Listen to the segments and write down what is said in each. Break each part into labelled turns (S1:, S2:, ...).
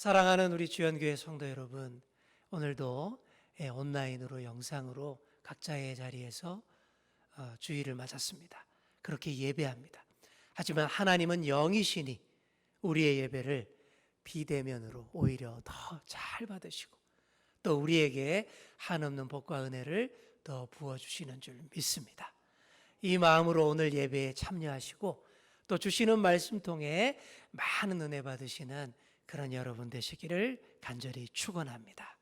S1: 사랑하는 우리 주연교회 성도 여러분, 오늘도 예, 온라인으로 영상으로 각자의 자리에서 어, 주일을 맞았습니다. 그렇게 예배합니다. 하지만 하나님은 영이시니 우리의 예배를 비대면으로 오히려 더 잘 받으시고 또 우리에게 한없는 복과 은혜를 더 부어주시는 줄 믿습니다. 이 마음으로 오늘 예배에 참여하시고 또 주시는 말씀 통해 많은 은혜 받으시는 그런 여러분 되시기를 간절히 축원합니다.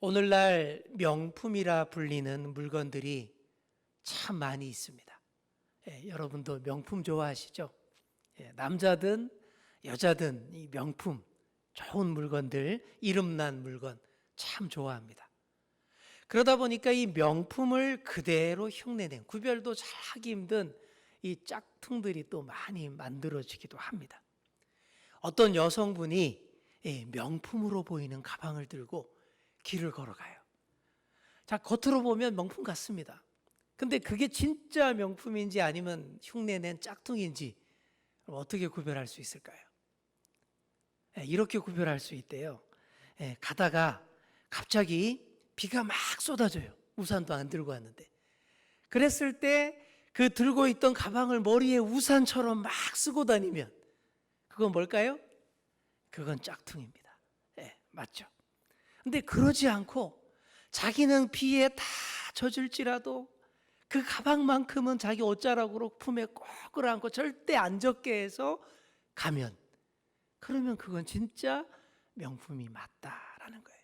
S1: 오늘날 명품이라 불리는 물건들이 참 많이 있습니다. 예, 여러분도 명품 좋아하시죠? 예, 남자든 여자든 이 명품 좋은 물건들 이름난 물건 참 좋아합니다. 그러다 보니까 이 명품을 그대로 흉내낸 구별도 잘 하기 힘든 이 짝퉁들이 또 많이 만들어지기도 합니다. 어떤 여성분이 예, 명품으로 보이는 가방을 들고 길을 걸어가요. 자, 겉으로 보면 명품 같습니다. 근데 그게 진짜 명품인지 아니면 흉내낸 짝퉁인지 어떻게 구별할 수 있을까요? 예, 이렇게 구별할 수 있대요. 예, 가다가 갑자기 비가 막 쏟아져요. 우산도 안 들고 왔는데. 그랬을 때 그 들고 있던 가방을 머리에 우산처럼 막 쓰고 다니면 그건 뭘까요? 그건 짝퉁입니다. 예, 맞죠? 근데 그러지 않고 자기는 비에 다 젖을지라도 그 가방만큼은 자기 옷자락으로 품에 꼭 끌어안고 절대 안 젖게 해서 가면 그러면 그건 진짜 명품이 맞다라는 거예요.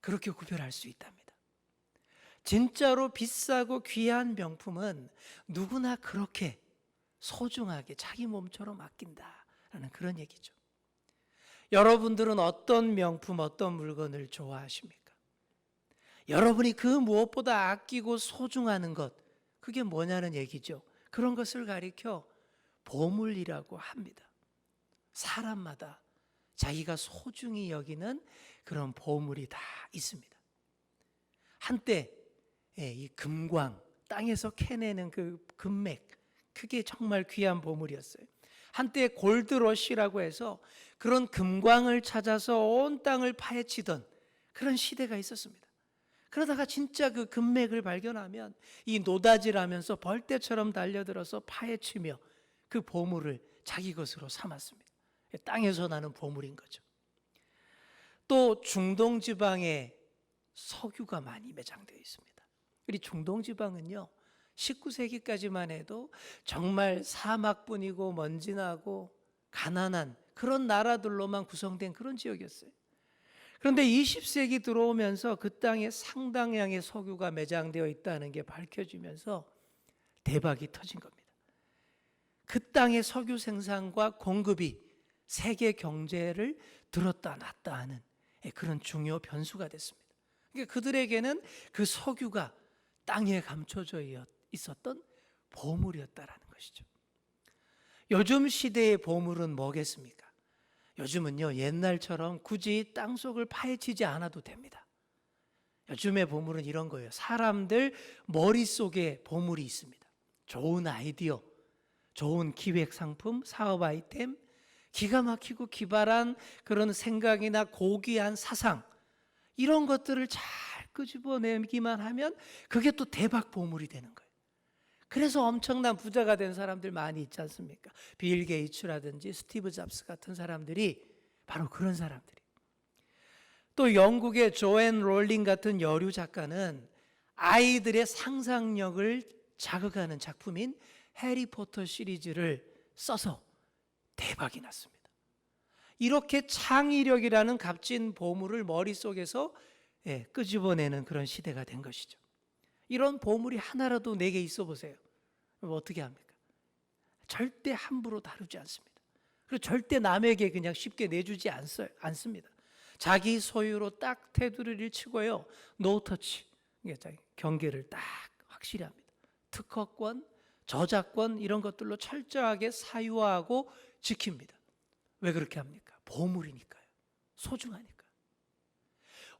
S1: 그렇게 구별할 수 있답니다. 진짜로 비싸고 귀한 명품은 누구나 그렇게 소중하게 자기 몸처럼 아낀다 라는 그런 얘기죠. 여러분들은 어떤 명품, 어떤 물건을 좋아하십니까? 여러분이 그 무엇보다 아끼고 소중하는 것, 그게 뭐냐는 얘기죠. 그런 것을 가리켜 보물이라고 합니다. 사람마다 자기가 소중히 여기는 그런 보물이 다 있습니다. 한때 예, 이 금광 땅에서 캐내는 그 금맥 그게 정말 귀한 보물이었어요. 한때 골드러시라고 해서 그런 금광을 찾아서 온 땅을 파헤치던 그런 시대가 있었습니다. 그러다가 진짜 그 금맥을 발견하면 이 노다지라면서 벌떼처럼 달려들어서 파헤치며 그 보물을 자기 것으로 삼았습니다. 땅에서 나는 보물인 거죠. 또 중동 지방에 석유가 많이 매장되어 있습니다. 우리 중동 지방은요. 19세기까지만 해도 정말 사막뿐이고 먼지 나고 가난한 그런 나라들로만 구성된 그런 지역이었어요. 그런데 20세기 들어오면서 그 땅에 상당량의 석유가 매장되어 있다는 게 밝혀지면서 대박이 터진 겁니다. 그 땅의 석유 생산과 공급이 세계 경제를 들었다 놨다 하는 그런 중요 변수가 됐습니다. 그러니까 그들에게는 그 석유가 땅에 감춰져 있었 던 보물이었다라는 것이죠. 요즘 시대의 보물은 뭐겠습니까? 요즘은요, 옛날처럼 굳이 땅 속을 파헤치지 않아도 됩니다. 요즘의 보물은 이런 거예요. 사람들 머릿속에 보물이 있습니다. 좋은 아이디어, 좋은 기획 상품, 사업 아이템, 기가 막히고 기발한 그런 생각이나 고귀한 사상, 이런 것들을 잘 끄집어내기만 하면 그게 또 대박 보물이 되는 거예요. 그래서 엄청난 부자가 된 사람들 많이 있지 않습니까? 빌 게이츠라든지 스티브 잡스 같은 사람들이 바로 그런 사람들이. 또 영국의 조앤 롤링 같은 여류 작가는 아이들의 상상력을 자극하는 작품인 해리포터 시리즈를 써서 대박이 났습니다. 이렇게 창의력이라는 값진 보물을 머릿속에서 예, 끄집어내는 그런 시대가 된 것이죠. 이런 보물이 하나라도 내게 있어 보세요. 어떻게 합니까? 절대 함부로 다루지 않습니다. 그리고 절대 남에게 그냥 쉽게 내주지 않습니다. 자기 소유로 딱 테두리를 치고요. 노터치. 경계를 딱 확실히 합니다. 특허권, 저작권 이런 것들로 철저하게 사유화하고 지킵니다. 왜 그렇게 합니까? 보물이니까요. 소중하니까.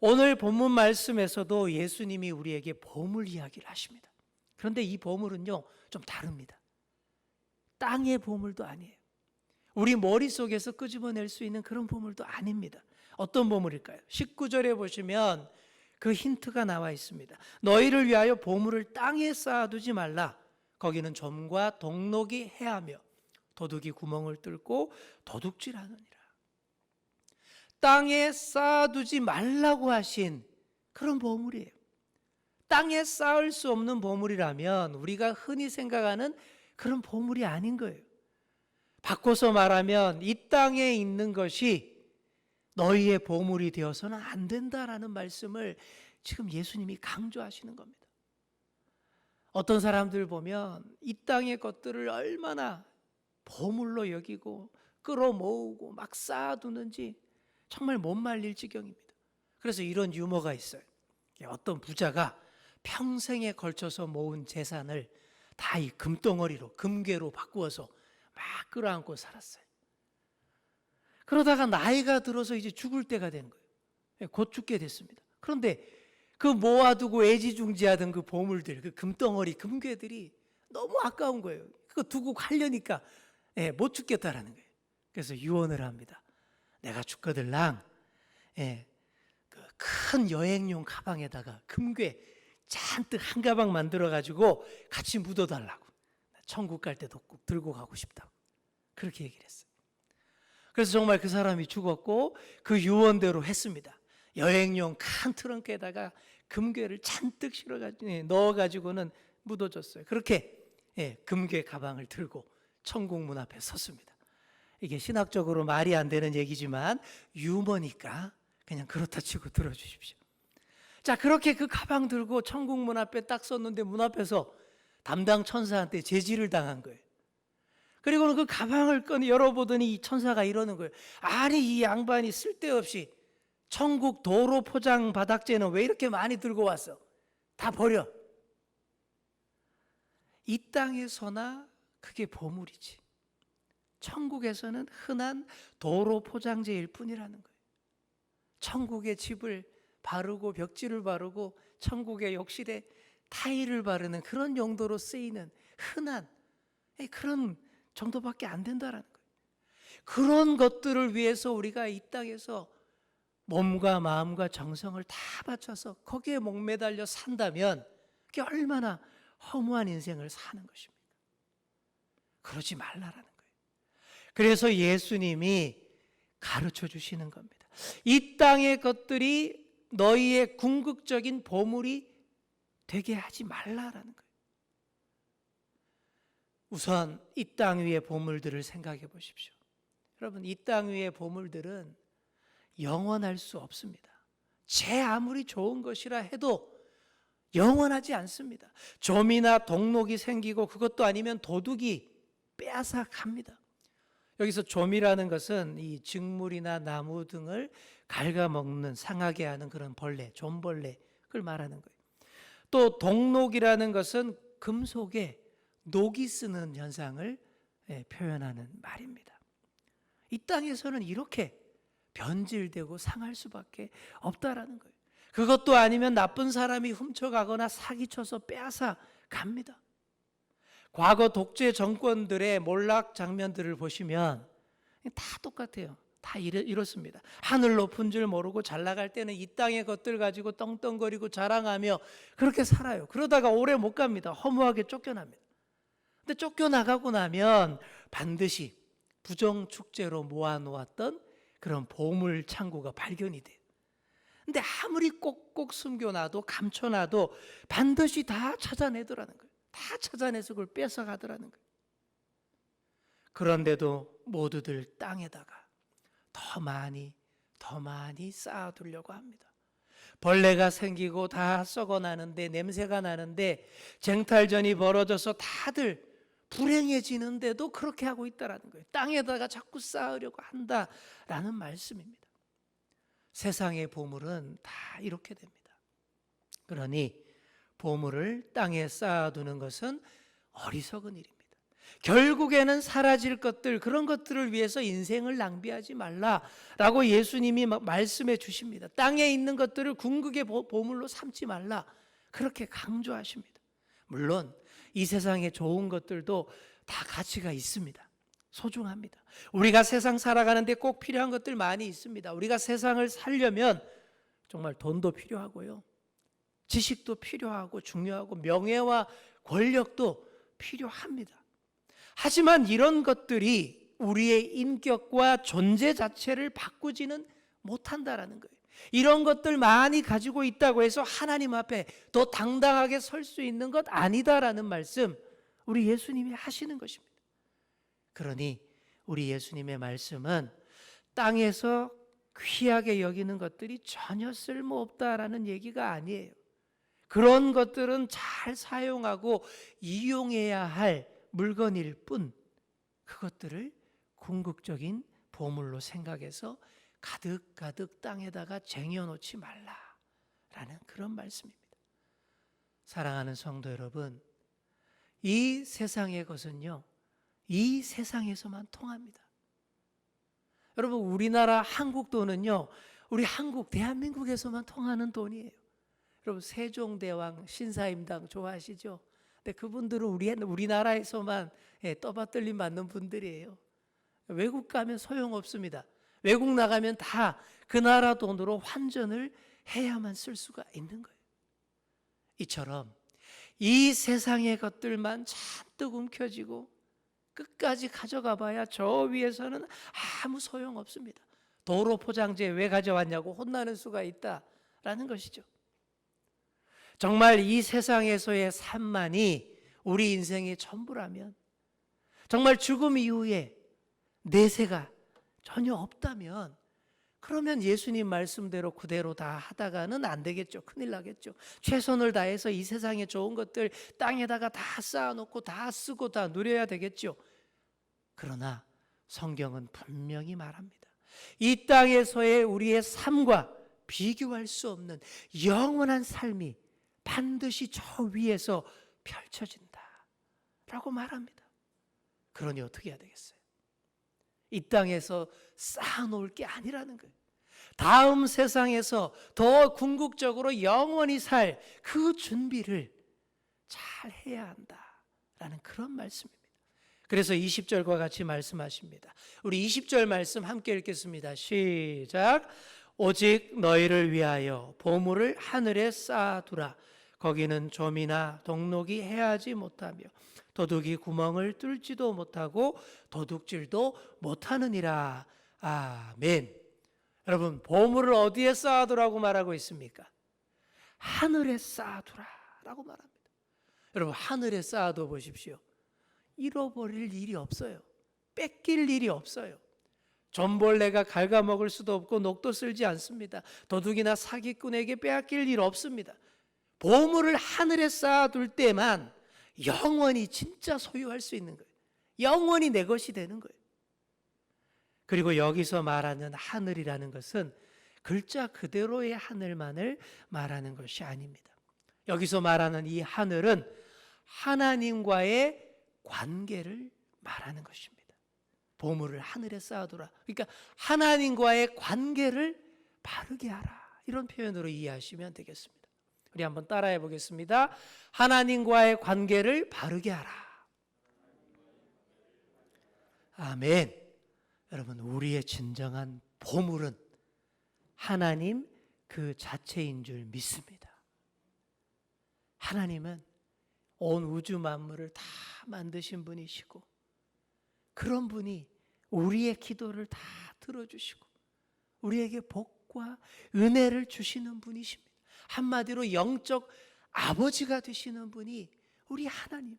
S1: 오늘 본문 말씀에서도 예수님이 우리에게 보물 이야기를 하십니다. 그런데 이 보물은요, 좀 다릅니다. 땅의 보물도 아니에요. 우리 머릿속에서 끄집어낼 수 있는 그런 보물도 아닙니다. 어떤 보물일까요? 19절에 보시면 그 힌트가 나와 있습니다. 너희를 위하여 보물을 땅에 쌓아두지 말라. 거기는 점과 동록이 해하며 도둑이 구멍을 뚫고 도둑질하느니라. 땅에 쌓아두지 말라고 하신 그런 보물이에요. 땅에 쌓을 수 없는 보물이라면 우리가 흔히 생각하는 그런 보물이 아닌 거예요. 바꿔서 말하면 이 땅에 있는 것이 너희의 보물이 되어서는 안 된다라는 말씀을 지금 예수님이 강조하시는 겁니다. 어떤 사람들 보면 이 땅의 것들을 얼마나 보물로 여기고 끌어모으고 막 쌓아두는지 정말 못 말릴 지경입니다. 그래서 이런 유머가 있어요. 어떤 부자가 평생에 걸쳐서 모은 재산을 다 이 금덩어리로 금괴로 바꾸어서 막 끌어안고 살았어요. 그러다가 나이가 들어서 이제 죽을 때가 된 거예요. 예, 곧 죽게 됐습니다. 그런데 그 모아두고 애지중지하던 그 보물들, 그 금덩어리, 금괴들이 너무 아까운 거예요. 그거 두고 가려니까 예, 못 죽겠다라는 거예요. 그래서 유언을 합니다. 내가 죽거들랑 예, 그 큰 여행용 가방에다가 금괴 잔뜩 한 가방 만들어 가지고 같이 묻어달라고. 천국 갈 때도 꼭 들고 가고 싶다고. 그렇게 얘기를 했어요. 그래서 정말 그 사람이 죽었고 그 유언대로 했습니다. 여행용 큰 트렁크에다가 금괴를 잔뜩 실어가지고 예, 넣어가지고는 묻어줬어요. 그렇게 예, 금괴 가방을 들고 천국 문 앞에 섰습니다. 이게 신학적으로 말이 안 되는 얘기지만 유머니까 그냥 그렇다 치고 들어주십시오. 자 그렇게 그 가방 들고 천국 문 앞에 딱 섰는데 문 앞에서 담당 천사한테 제지를 당한 거예요. 그리고는 그 가방을 꺼내 열어보더니 이 천사가 이러는 거예요. 아니 이 양반이 쓸데없이 천국 도로 포장 바닥재는 왜 이렇게 많이 들고 왔어? 다 버려. 이 땅에서나 그게 보물이지. 천국에서는 흔한 도로 포장재일 뿐이라는 거예요. 천국의 집을 바르고 벽지를 바르고 천국의 욕실에 타일을 바르는 그런 용도로 쓰이는 흔한 그런 정도밖에 안 된다라는 거예요. 그런 것들을 위해서 우리가 이 땅에서 몸과 마음과 정성을 다 바쳐서 거기에 목매달려 산다면 그게 얼마나 허무한 인생을 사는 것입니까? 그러지 말라라는. 그래서 예수님이 가르쳐 주시는 겁니다. 이 땅의 것들이 너희의 궁극적인 보물이 되게 하지 말라라는 거예요. 우선 이 땅 위의 보물들을 생각해 보십시오. 여러분, 이 땅 위의 보물들은 영원할 수 없습니다. 제 아무리 좋은 것이라 해도 영원하지 않습니다. 점이나 동록이 생기고 그것도 아니면 도둑이 빼앗아 갑니다. 여기서 좀이라는 것은 이 직물이나 나무 등을 갉아먹는 상하게 하는 그런 벌레, 좀벌레 그걸 말하는 거예요. 또 동록이라는 것은 금속에 녹이 쓰는 현상을 예, 표현하는 말입니다. 이 땅에서는 이렇게 변질되고 상할 수밖에 없다라는 거예요. 그것도 아니면 나쁜 사람이 훔쳐가거나 사기쳐서 빼앗아 갑니다. 과거 독재 정권들의 몰락 장면들을 보시면 다 똑같아요. 다 이렇, 습니다 하늘 높은 줄 모르고 잘 나갈 때는 이 땅의 것들 가지고 떵떵거리고 자랑하며 그렇게 살아요. 그러다가 오래 못 갑니다. 허무하게 쫓겨납니다. 근데 쫓겨나가고 나면 반드시 부정 축제로 모아놓았던 그런 보물 창고가 발견이 돼요. 근데 아무리 꼭꼭 숨겨놔도 감춰놔도 반드시 다 찾아내더라는 거예요. 다 찾아내서 그걸 뺏어가더라는 거예요. 그런데도 모두들 땅에다가 더 많이 더 많이 쌓아두려고 합니다. 벌레가 생기고 다 썩어나는데 냄새가 나는데 쟁탈전이 벌어져서 다들 불행해지는데도 그렇게 하고 있다라는 거예요. 땅에다가 자꾸 쌓으려고 한다라는 말씀입니다. 세상의 보물은 다 이렇게 됩니다. 그러니 보물을 땅에 쌓아두는 것은 어리석은 일입니다. 결국에는 사라질 것들 그런 것들을 위해서 인생을 낭비하지 말라라고 예수님이 말씀해 주십니다. 땅에 있는 것들을 궁극의 보물로 삼지 말라 그렇게 강조하십니다. 물론 이 세상에 좋은 것들도 다 가치가 있습니다. 소중합니다. 우리가 세상 살아가는데 꼭 필요한 것들 많이 있습니다. 우리가 세상을 살려면 정말 돈도 필요하고요. 지식도 필요하고 중요하고 명예와 권력도 필요합니다. 하지만 이런 것들이 우리의 인격과 존재 자체를 바꾸지는 못한다라는 거예요. 이런 것들 많이 가지고 있다고 해서 하나님 앞에 더 당당하게 설 수 있는 것 아니다라는 말씀 우리 예수님이 하시는 것입니다. 그러니 우리 예수님의 말씀은 땅에서 귀하게 여기는 것들이 전혀 쓸모없다라는 얘기가 아니에요. 그런 것들은 잘 사용하고 이용해야 할 물건일 뿐 그것들을 궁극적인 보물로 생각해서 가득가득 땅에다가 쟁여놓지 말라라는 그런 말씀입니다. 사랑하는 성도 여러분, 이 세상의 것은요, 이 세상에서만 통합니다. 여러분, 우리나라 한국 돈은요, 우리 한국, 대한민국에서만 통하는 돈이에요. 여러분, 세종대왕, 신사임당 좋아하시죠? 근데 그분들은 우리, 우리나라에서만 예, 떠받들림 받는 분들이에요. 외국 가면 소용없습니다. 외국 나가면 다 그 나라 돈으로 환전을 해야만 쓸 수가 있는 거예요. 이처럼 이 세상의 것들만 잔뜩 움켜쥐고 끝까지 가져가 봐야 저 위에서는 아무 소용 없습니다. 도로 포장재 왜 가져왔냐고 혼나는 수가 있다라는 것이죠. 정말 이 세상에서의 삶만이 우리 인생의 전부라면 정말 죽음 이후에 내세가 전혀 없다면 그러면 예수님 말씀대로 그대로 다 하다가는 안 되겠죠. 큰일 나겠죠. 최선을 다해서 이 세상에 좋은 것들 땅에다가 다 쌓아놓고 다 쓰고 다 누려야 되겠죠. 그러나 성경은 분명히 말합니다. 이 땅에서의 우리의 삶과 비교할 수 없는 영원한 삶이 반드시 저 위에서 펼쳐진다. 라고 말합니다. 그러니 어떻게 해야 되겠어요? 이 땅에서 쌓아놓을 게 아니라는 거예요. 다음 세상에서 더 궁극적으로 영원히 살 그 준비를 잘 해야 한다라는 그런 말씀입니다. 그래서 20절과 같이 말씀하십니다. 우리 20절 말씀 함께 읽겠습니다. 시작. 오직 너희를 위하여 보물을 하늘에 쌓아두라. 거기는 좀이나 동록이 해하지 못하며 도둑이 구멍을 뚫지도 못하고 도둑질도 못하느니라. 아멘. 여러분, 보물을 어디에 쌓아두라고 말하고 있습니까? 하늘에 쌓아두라라고 말합니다. 여러분, 하늘에 쌓아둬 보십시오. 잃어버릴 일이 없어요. 뺏길 일이 없어요. 전벌레가 갉아먹을 수도 없고 녹도 쓸지 않습니다. 도둑이나 사기꾼에게 빼앗길 일 없습니다. 보물을 하늘에 쌓아둘 때만 영원히 진짜 소유할 수 있는 거예요. 영원히 내 것이 되는 거예요. 그리고 여기서 말하는 하늘이라는 것은 글자 그대로의 하늘만을 말하는 것이 아닙니다. 여기서 말하는 이 하늘은 하나님과의 관계를 말하는 것입니다. 보물을 하늘에 쌓아두라. 그러니까 하나님과의 관계를 바르게 하라. 이런 표현으로 이해하시면 되겠습니다. 우리 한번 따라해 보겠습니다. 하나님과의 관계를 바르게 하라. 아멘. 여러분, 우리의 진정한 보물은 하나님 그 자체인 줄 믿습니다. 하나님은 온 우주 만물을 다 만드신 분이시고 그런 분이 우리의 기도를 다 들어주시고 우리에게 복과 은혜를 주시는 분이십니다. 한마디로 영적 아버지가 되시는 분이 우리 하나님.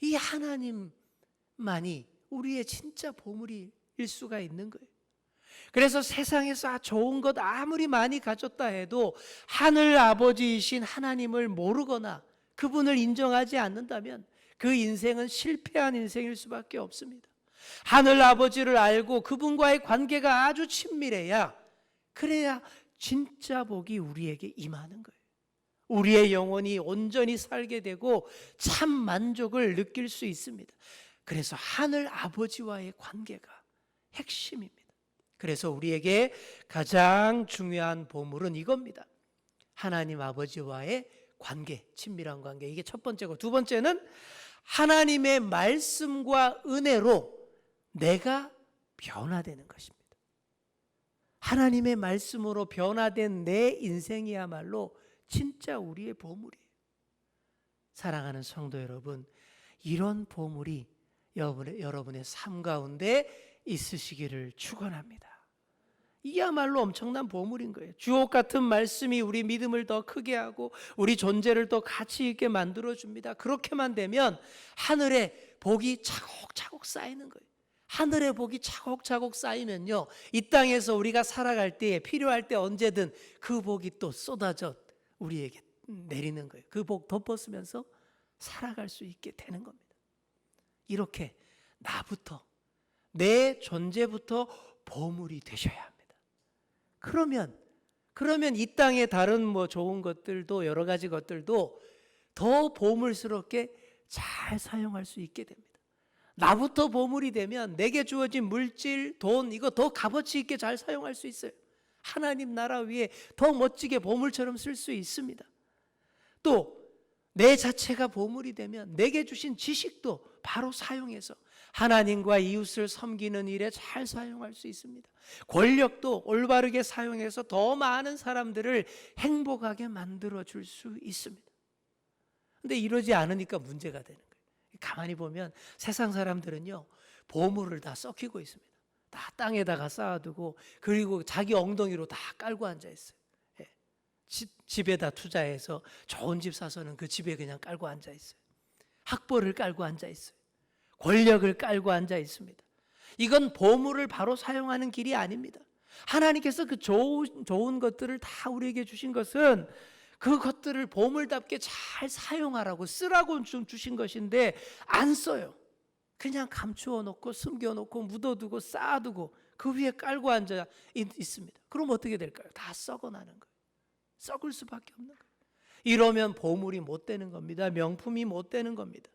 S1: 이 하나님만이 우리의 진짜 보물일 수가 있는 거예요. 그래서 세상에서 좋은 것 아무리 많이 가졌다 해도 하늘 아버지이신 하나님을 모르거나 그분을 인정하지 않는다면 그 인생은 실패한 인생일 수밖에 없습니다. 하늘 아버지를 알고 그분과의 관계가 아주 친밀해야 그래야 진짜 복이 우리에게 임하는 거예요. 우리의 영혼이 온전히 살게 되고 참 만족을 느낄 수 있습니다. 그래서 하늘 아버지와의 관계가 핵심입니다. 그래서 우리에게 가장 중요한 보물은 이겁니다. 하나님 아버지와의 관계, 친밀한 관계. 이게 첫 번째고 두 번째는 하나님의 말씀과 은혜로 내가 변화되는 것입니다. 하나님의 말씀으로 변화된 내 인생이야말로 진짜 우리의 보물이에요. 사랑하는 성도 여러분, 이런 보물이 여러분의, 여러분의 삶 가운데 있으시기를 축원합니다. 이야말로 엄청난 보물인 거예요. 주옥 같은 말씀이 우리 믿음을 더 크게 하고 우리 존재를 더 가치 있게 만들어 줍니다. 그렇게만 되면 하늘에 복이 차곡차곡 쌓이는 거예요. 하늘의 복이 차곡차곡 쌓이면요. 이 땅에서 우리가 살아갈 때에 필요할 때 언제든 그 복이 또 쏟아져 우리에게 내리는 거예요. 그 복 덮어쓰면서 살아갈 수 있게 되는 겁니다. 이렇게 나부터 내 존재부터 보물이 되셔야 합니다. 그러면 그러면 이 땅의 다른 뭐 좋은 것들도 여러 가지 것들도 더 보물스럽게 잘 사용할 수 있게 됩니다. 나부터 보물이 되면 내게 주어진 물질, 돈 이거 더 값어치 있게 잘 사용할 수 있어요. 하나님 나라 위에 더 멋지게 보물처럼 쓸 수 있습니다. 또 내 자체가 보물이 되면 내게 주신 지식도 바로 사용해서 하나님과 이웃을 섬기는 일에 잘 사용할 수 있습니다. 권력도 올바르게 사용해서 더 많은 사람들을 행복하게 만들어 줄 수 있습니다. 근데 이러지 않으니까 문제가 되는. 가만히 보면 세상 사람들은요, 보물을 다 썩히고 있습니다. 다 땅에다가 쌓아두고, 그리고 자기 엉덩이로 다 깔고 앉아 있어요. 예. 집, 집에다 투자해서 좋은 집 사서는 그 집에 그냥 깔고 앉아 있어요. 학벌을 깔고 앉아 있어요. 권력을 깔고 앉아 있습니다. 이건 보물을 바로 사용하는 길이 아닙니다. 하나님께서 그 좋은, 좋은 것들을 다 우리에게 주신 것은 그것들을 보물답게 잘 사용하라고 쓰라고 좀 주신 것인데 안 써요. 그냥 감추어 놓고 숨겨 놓고 묻어두고 쌓아두고 그 위에 깔고 앉아 있, 있습니다. 그럼 어떻게 될까요? 다 썩어 나는 거예요. 썩을 수밖에 없는 거예요. 이러면 보물이 못 되는 겁니다. 명품이 못 되는 겁니다.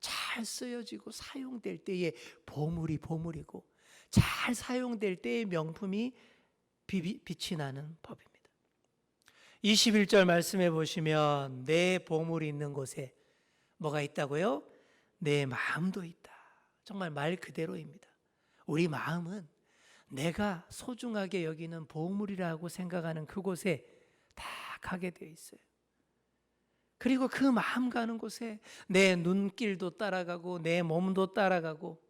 S1: 잘 쓰여지고 사용될 때에 보물이 보물이고 잘 사용될 때의 명품이 빛이 나는 법입니다. 21절 말씀해 보시면 내 보물이 있는 곳에 뭐가 있다고요? 내 마음도 있다. 정말 말 그대로입니다. 우리 마음은 내가 소중하게 여기는 보물이라고 생각하는 그곳에 다 가게 되어 있어요. 그리고 그 마음 가는 곳에 내 눈길도 따라가고 내 몸도 따라가고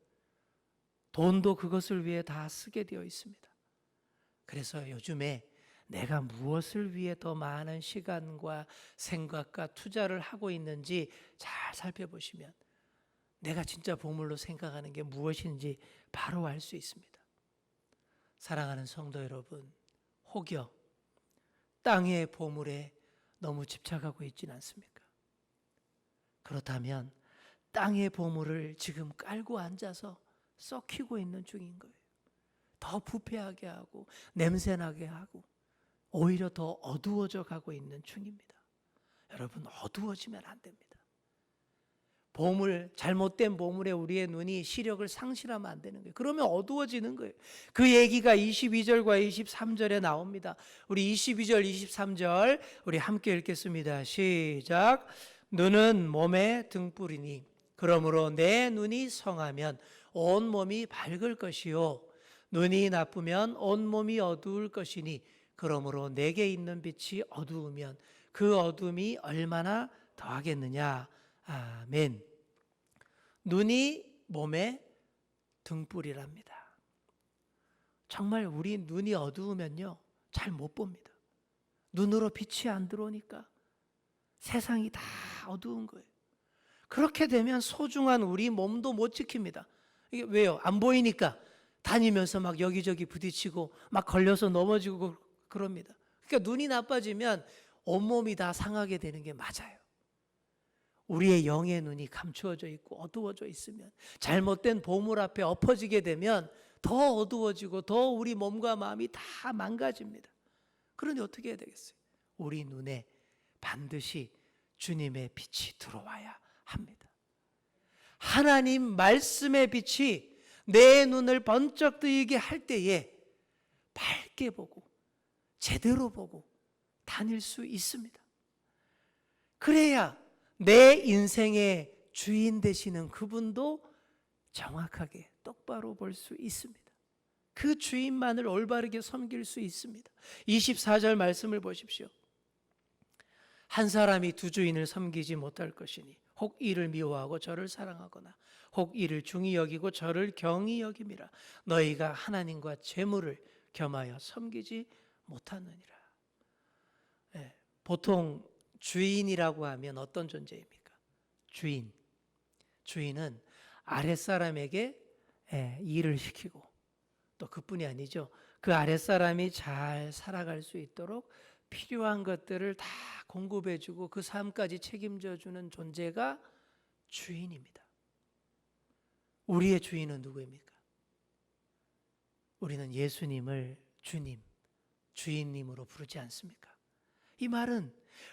S1: 돈도 그것을 위해 다 쓰게 되어 있습니다. 그래서 요즘에 내가 무엇을 위해 더 많은 시간과 생각과 투자를 하고 있는지 잘 살펴보시면 내가 진짜 보물로 생각하는 게 무엇인지 바로 알 수 있습니다. 사랑하는 성도 여러분, 혹여 땅의 보물에 너무 집착하고 있지는 않습니까? 그렇다면 땅의 보물을 지금 깔고 앉아서 썩히고 있는 중인 거예요. 더 부패하게 하고 냄새나게 하고 오히려 더 어두워져 가고 있는 중입니다. 여러분 어두워지면 안 됩니다. 보물 잘못된 보물에 우리의 눈이 시력을 상실하면 안 되는 거예요. 그러면 어두워지는 거예요. 그 얘기가 22절과 23절에 나옵니다. 우리 22절 23절 우리 함께 읽겠습니다. 시작. 눈은 몸의 등불이니 그러므로 내 눈이 성하면 온 몸이 밝을 것이요 눈이 나쁘면 온 몸이 어두울 것이니 그러므로 내게 있는 빛이 어두우면 그 어둠이 얼마나 더하겠느냐. 아멘. 눈이 몸의 등불이랍니다. 정말 우리 눈이 어두우면요. 잘 못 봅니다. 눈으로 빛이 안 들어오니까 세상이 다 어두운 거예요. 그렇게 되면 소중한 우리 몸도 못 지킵니다. 이게 왜요? 안 보이니까 다니면서 막 여기저기 부딪히고 막 걸려서 넘어지고 그럽니다. 그러니까 눈이 나빠지면 온몸이 다 상하게 되는 게 맞아요. 우리의 영의 눈이 감추어져 있고 어두워져 있으면 잘못된 보물 앞에 엎어지게 되면 더 어두워지고 더 우리 몸과 마음이 다 망가집니다. 그러니 어떻게 해야 되겠어요? 우리 눈에 반드시 주님의 빛이 들어와야 합니다. 하나님 말씀의 빛이 내 눈을 번쩍 뜨이게 할 때에 밝게 보고 제대로 보고 다닐 수 있습니다. 그래야 내 인생의 주인 되시는 그분도 정확하게 똑바로 볼 수 있습니다. 그 주인만을 올바르게 섬길 수 있습니다. 24절 말씀을 보십시오. 한 사람이 두 주인을 섬기지 못할 것이니 혹 이를 미워하고 저를 사랑하거나 혹 이를 중히 여기고 저를 경히 여김이라 너희가 하나님과 재물을 겸하여 섬기지 못하느니라. 예, 보통 주인이라고 하면 어떤 존재입니까? 주인. 주인은 아랫사람에게 예, 일을 시키고 또 그뿐이 아니죠. 그 아랫사람이 잘 살아갈 수 있도록 필요한 것들을 다 공급해 주고 그 삶까지 책임져 주는 존재가 주인입니다. 우리의 주인은 누구입니까? 우리는 예수님을 주님, 주인님으로 부르지 않습니까? 이 말은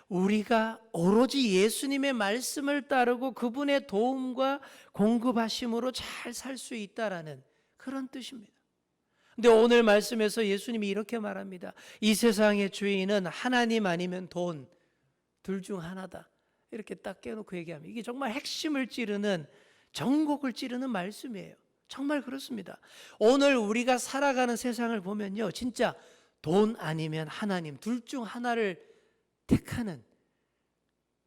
S1: 우리가 오로지 예수님의 말씀을 따르고 그분의 도움과 공급하심으로 잘 살 수 있다라는 그런 뜻입니다. 근데 오늘 말씀에서 예수님이 이렇게 말합니다. 이 세상의 주인은 하나님 아니면 돈, 둘 중 하나다. 이렇게 딱 깨놓고 얘기합니다. 이게 정말 핵심을 찌르는 전곡을 찌르는 말씀이에요. 정말 그렇습니다. 오늘 우리가 살아가는 세상을 보면요. 진짜 돈 아니면 하나님 둘 중 하나를 택하는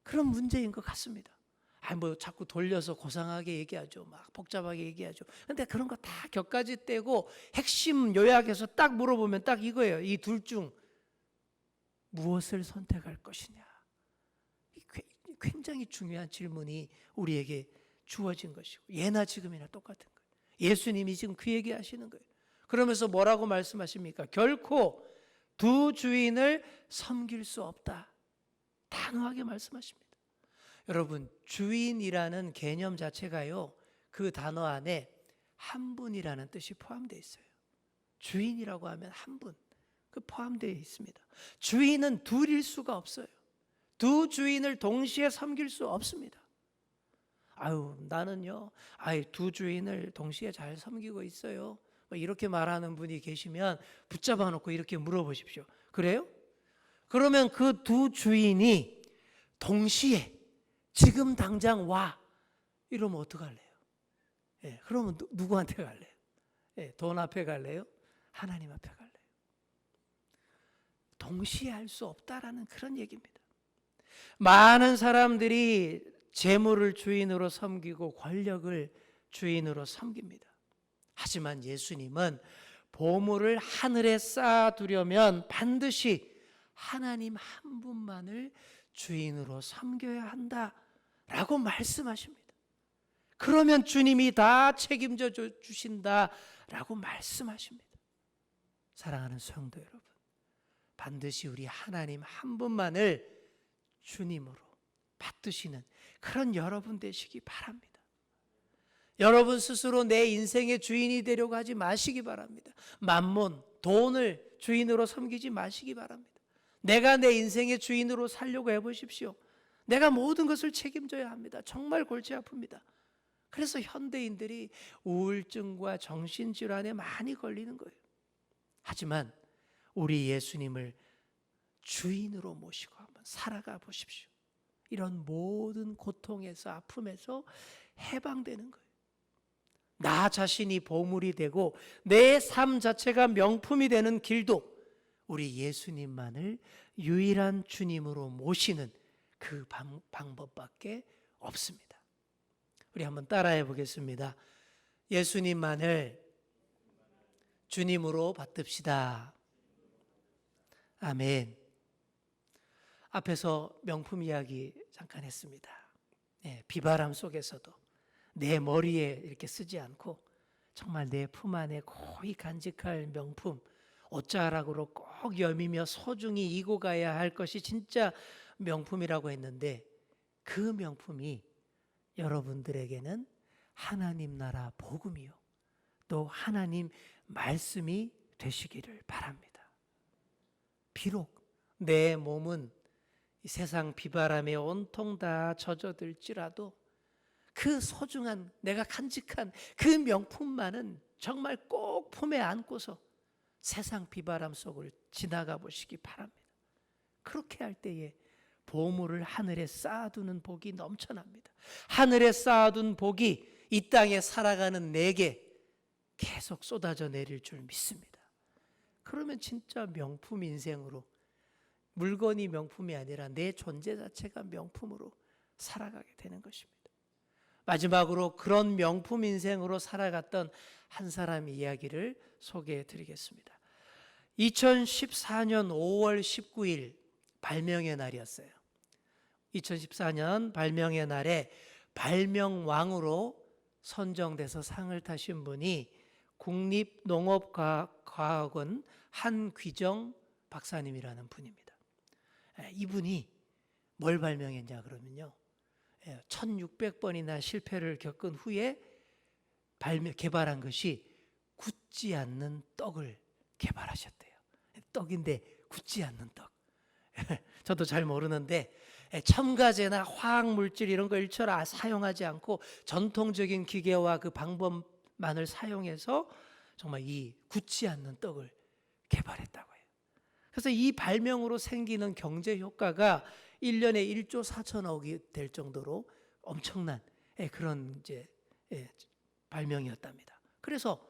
S1: 그런 문제인 것 같습니다. 아, 뭐 자꾸 돌려서 고상하게 얘기하죠. 막 복잡하게 얘기하죠. 근데 그런 거 다 격가지 떼고 핵심 요약해서 딱 물어보면 딱 이거예요. 이 둘 중 무엇을 선택할 것이냐. 굉장히 중요한 질문이 우리에게 주어진 것이고 예나 지금이나 똑같은 거예요. 예수님이 지금 그 얘기 하시는 거예요. 그러면서 뭐라고 말씀하십니까? 결코 두 주인을 섬길 수 없다. 단호하게 말씀하십니다. 여러분, 주인이라는 개념 자체가요, 그 단어 안에 한 분이라는 뜻이 포함되어 있어요. 주인이라고 하면 한 분, 그 포함되어 있습니다. 주인은 둘일 수가 없어요. 두 주인을 동시에 섬길 수 없습니다. 아유, 나는요, 아이, 두 주인을 동시에 잘 섬기고 있어요. 뭐 이렇게 말하는 분이 계시면 붙잡아 놓고 이렇게 물어보십시오. 그래요? 그러면 그 두 주인이 동시에 지금 당장 와 이러면 어떡할래요? 예, 그러면 누, 누구한테 갈래요? 예, 돈 앞에 갈래요? 하나님 앞에 갈래요? 동시에 할 수 없다라는 그런 얘기입니다. 많은 사람들이 재물을 주인으로 섬기고 권력을 주인으로 섬깁니다. 하지만 예수님은 보물을 하늘에 쌓아두려면 반드시 하나님 한 분만을 주인으로 섬겨야 한다 라고 말씀하십니다. 그러면 주님이 다 책임져 주- 주신다 라고 말씀하십니다. 사랑하는 성도 여러분, 반드시 우리 하나님 한 분만을 주님으로 받드시는 그런 여러분 되시기 바랍니다. 여러분 스스로 내 인생의 주인이 되려고 하지 마시기 바랍니다. 만몬, 돈을 주인으로 섬기지 마시기 바랍니다. 내가 내 인생의 주인으로 살려고 해보십시오. 내가 모든 것을 책임져야 합니다. 정말 골치 아픕니다. 그래서 현대인들이 우울증과 정신질환에 많이 걸리는 거예요. 하지만 우리 예수님을 주인으로 모시고 한번 살아가 보십시오. 이런 모든 고통에서 아픔에서 해방되는 거예요. 나 자신이 보물이 되고 내 삶 자체가 명품이 되는 길도 우리 예수님만을 유일한 주님으로 모시는 그 방, 방법밖에 없습니다. 우리 한번 따라해 보겠습니다. 예수님만을 주님으로 받듭시다. 아멘. 앞에서 명품 이야기 잠깐 했습니다. 예, 비바람 속에서도 내 머리에 이렇게 쓰지 않고 정말 내 품 안에 고이 간직할 명품 옷자락으로 꼭 여미며 소중히 이고 가야 할 것이 진짜 명품이라고 했는데 그 명품이 여러분들에게는 하나님 나라 복음이요. 또 하나님 말씀이 되시기를 바랍니다. 비록 내 몸은 이 세상 비바람에 온통 다 젖어들지라도 그 소중한 내가 간직한 그 명품만은 정말 꼭 품에 안고서 세상 비바람 속을 지나가 보시기 바랍니다. 그렇게 할 때에 보물을 하늘에 쌓아두는 복이 넘쳐납니다. 하늘에 쌓아둔 복이 이 땅에 살아가는 내게 계속 쏟아져 내릴 줄 믿습니다. 그러면 진짜 명품 인생으로 물건이 명품이 아니라 내 존재 자체가 명품으로 살아가게 되는 것입니다. 마지막으로 그런 명품 인생으로 살아갔던 한 사람의 이야기를 소개해 드리겠습니다. 2014년 5월 19일 발명의 날이었어요. 2014년 발명의 날에 발명왕으로 선정돼서 상을 타신 분이 국립농업과학원 한귀정 박사님이라는 분입니다. 예, 이분이 뭘 발명했냐 그러면요. 1600번이나 실패를 겪은 후에 발명, 개발한 것이 굳지 않는 떡을 개발하셨대요. 떡인데 굳지 않는 떡. 저도 잘 모르는데 첨가제나 화학 물질 이런 거 일처럼 사용하지 않고 전통적인 기계와 그 방법만을 사용해서 정말 이 굳지 않는 떡을 개발했다고 해요. 그래서 이 발명으로 생기는 경제 효과가 1년에 1조 4천억이 될 정도로 엄청난 예, 그런 이제 예, 발명이었답니다. 그래서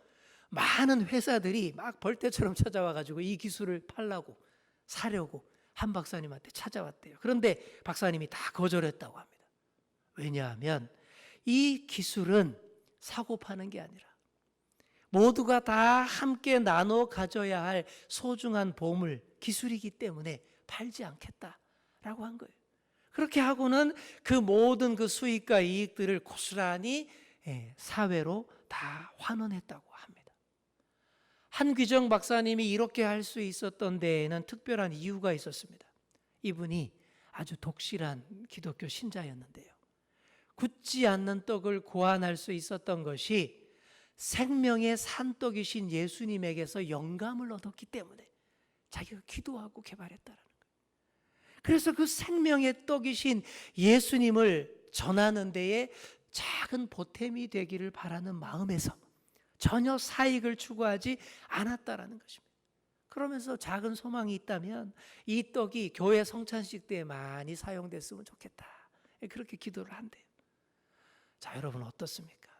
S1: 많은 회사들이 막 벌떼처럼 찾아와 가지고 이 기술을 팔라고 사려고 한 박사님한테 찾아왔대요. 그런데 박사님이 다 거절했다고 합니다. 왜냐하면 이 기술은 사고 파는 게 아니라 모두가 다 함께 나눠 가져야 할 소중한 보물, 기술이기 때문에 팔지 않겠다 라고 한 거예요. 그렇게 하고는 그 모든 그 수익과 이익들을 고스란히 예, 사회로 다 환원했다고 합니다. 한귀정 박사님이 이렇게 할 수 있었던 데에는 특별한 이유가 있었습니다. 이분이 아주 독실한 기독교 신자였는데요. 굳지 않는 떡을 고안할 수 있었던 것이 생명의 산떡이신 예수님에게서 영감을 얻었기 때문에 자기가 기도하고 개발했다라는 거예요. 그래서 그 생명의 떡이신 예수님을 전하는 데에 작은 보탬이 되기를 바라는 마음에서 전혀 사익을 추구하지 않았다라는 것입니다. 그러면서 작은 소망이 있다면 이 떡이 교회 성찬식 때 많이 사용됐으면 좋겠다. 그렇게 기도를 한대요. 자, 여러분 어떻습니까?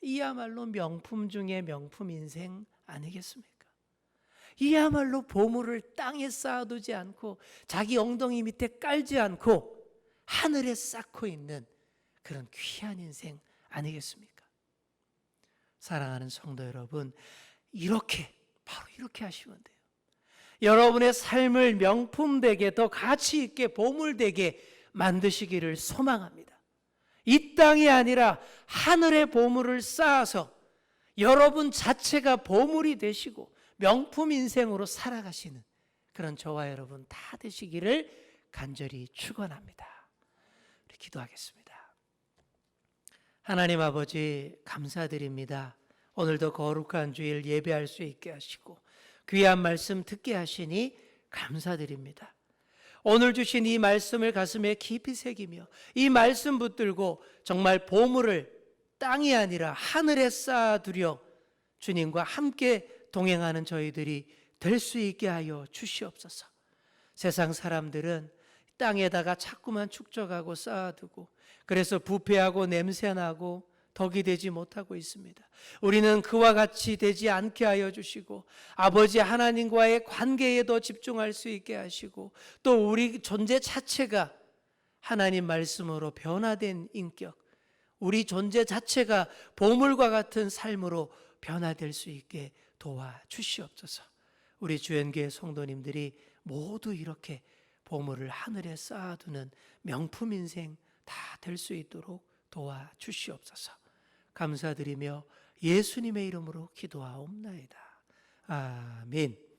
S1: 이야말로 명품 중의 명품 인생 아니겠습니까? 이야말로 보물을 땅에 쌓아두지 않고 자기 엉덩이 밑에 깔지 않고 하늘에 쌓고 있는 그런 귀한 인생 아니겠습니까? 사랑하는 성도 여러분, 이렇게 바로 이렇게 하시면 돼요. 여러분의 삶을 명품되게 더 가치 있게 보물되게 만드시기를 소망합니다. 이 땅이 아니라 하늘의 보물을 쌓아서 여러분 자체가 보물이 되시고 명품 인생으로 살아가시는 그런 저와 여러분 다 되시기를 간절히 축원합니다. 우리 기도하겠습니다. 하나님 아버지 감사드립니다. 오늘도 거룩한 주일 예배할 수 있게 하시고 귀한 말씀 듣게 하시니 감사드립니다. 오늘 주신 이 말씀을 가슴에 깊이 새기며 이 말씀 붙들고 정말 보물을 땅이 아니라 하늘에 쌓아두려 주님과 함께 동행하는 저희들이 될 수 있게 하여 주시옵소서. 세상 사람들은 땅에다가 자꾸만 축적하고 쌓아두고 그래서 부패하고 냄새나고 덕이 되지 못하고 있습니다. 우리는 그와 같이 되지 않게 하여 주시고 아버지 하나님과의 관계에 더 집중할 수 있게 하시고 또 우리 존재 자체가 하나님 말씀으로 변화된 인격, 우리 존재 자체가 보물과 같은 삶으로 변화될 수 있게 도와 주시옵소서. 우리 주연교회 성도님들이 모두 이렇게 보물을 하늘에 쌓아두는 명품 인생 다 될 수 있도록 도와 주시옵소서. 감사드리며 예수님의 이름으로 기도하옵나이다. 아멘.